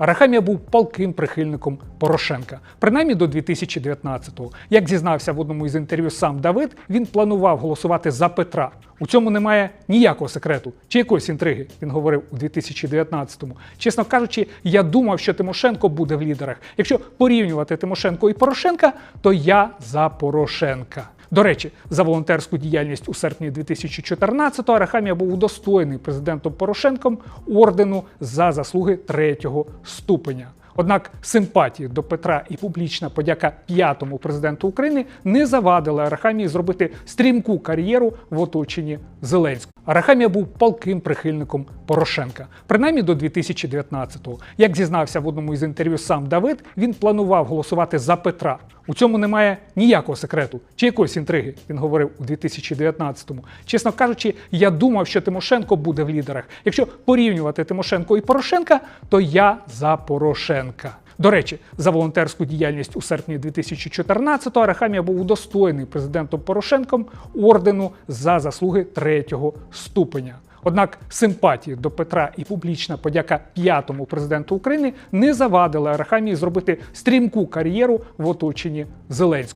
Арахамія був палким прихильником Порошенка, принаймні до 2019-го. Як зізнався в одному із інтерв'ю сам Давид, він планував голосувати за Петра. У цьому немає ніякого секрету чи якоїсь інтриги. Він говорив у 2019-му. Чесно кажучи, я думав, що Тимошенко буде в лідерах. Якщо порівнювати Тимошенко і Порошенка, то я за Порошенка. До речі, за волонтерську діяльність у серпні 2014-го Арахамія був удостоєний президентом Порошенком ордену за заслуги третього ступеня. Однак симпатії до Петра і публічна подяка п'ятому президенту України не завадили Арахамії зробити стрімку кар'єру в оточенні Зеленського. Арахамія був палким прихильником Порошенка, принаймні до 2019-го. Як зізнався в одному із інтерв'ю сам Давид, він планував голосувати за Петра. У цьому немає ніякого секрету чи якоїсь інтриги. Він говорив у 2019-му. Чесно кажучи, я думав, що Тимошенко буде в лідерах. Якщо порівнювати Тимошенко і Порошенка, то я за Порошенка. До речі, за волонтерську діяльність у серпні 2014-го Арахамія був удостоєний президентом Порошенком ордену за заслуги третього ступеня. Однак симпатії до Петра і публічна подяка п'ятому президенту України не завадили Арахамії зробити стрімку кар'єру в оточенні Зеленського.